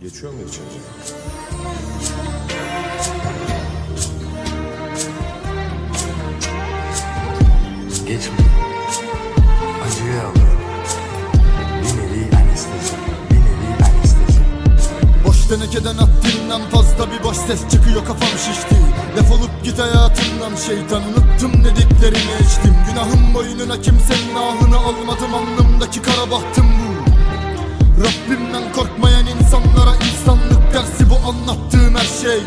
Geçiyor mu içince? Geçmiyor. Acıyı alıyor. Bir nevi anestezi. Bir nevi anestezi. Boş tenekeden haddimden fazla bir boş ses çıkıyor kafam şişti Defolup git hayatımdan şeytan unuttum dediklerini içtim Günahım boynuna kimsenin ahını almadım alnımdaki kara bahtım bu Rabbimden korkmayan insanlara insanlık dersi bu anlattığım her şey.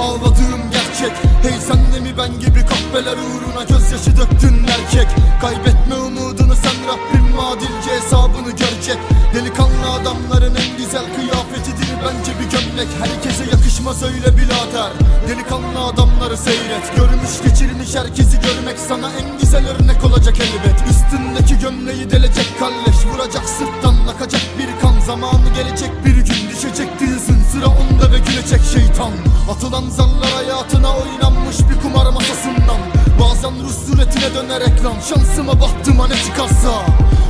Ağladığım gerçek Hey sen de mi ben gibi kahveler uğruna gözyaşı döktün erkek? Kaybetme umudunu sen Rabbim adilce hesabını görecek. Delikanlı adamların en güzel kıyafetidir bence bir gömlek. Herkese yakışmaz öyle birader. Delikanlı adamları seyret Görmüş geçirmiş herkesi görmek sana en gelecek bir gün düşecek yüzün Sıra onda ve gülecek şeytan. Atılan zarlar hayatına oynanmış bir kumar masasından. Bazen Rus suretine döner ekran. Şansıma baktım ne çıkarsa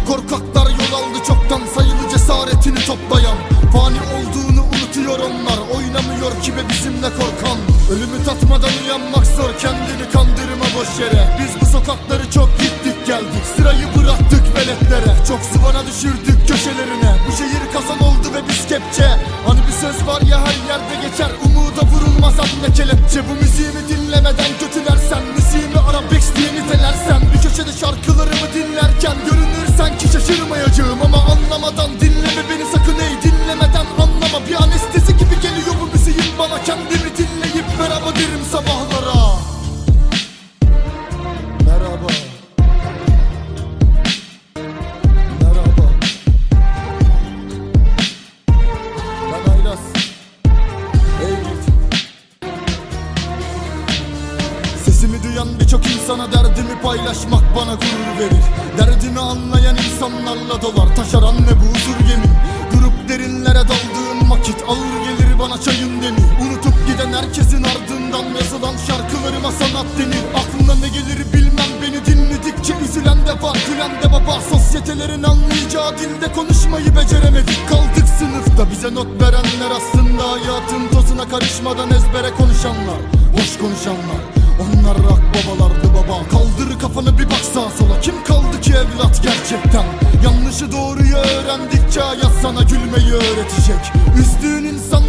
Korkaklar yol aldı çoktan sayılı cesaretini toplayan. Fani olduğunu unutuyor onlar Oynamıyor ki be bizimle korkan. Ölümü tatmadan uyanmak zor kendini kandırma boş yere. Biz bu sokakları çok gittik geldik. Sırayı bıraktık veletlere. Çok zıvana düşürdük köşelerine. Bu şehir kazan ve biz kepçe. Hani bir söz var ya her yerde geçer. Umuda vurulmaz anne kelepçe. Bu müziğimi dinlemeden kötülersen Müziğimi arabesk diye nitelersen Bir köşede şarkılarımı dinlerken Görünürsen ki şaşırmayacağım. Ama anlamadan Sesimi duyan birçok insana derdimi paylaşmak bana gurur verir. Derdimi anlayan insanlarla dolar taşaran ne bu huzur gemi Durup derinlere daldığım vakit ağır gelir bana çayın demi Unutup giden herkesin ardından yazılan şarkılarıma sanat denir. Aklına ne gelir bilmem beni dinledikçe üzülen de var gülen de baba. Sosyetelerin anlayacağı dilde konuşmayı beceremedik. Kaldık sınıfta bize not verenler aslında hayatın tozuna karışmadan ezbere konuşanlar Boş konuşanlar onlar rak babalardı baba. Kaldır kafanı bir bak sağa sola. Kim kaldı ki evlat gerçekten? Yanlışı doğruyu öğrendikçe hayat sana gülmeyi öğretecek. Üzdüğün insanları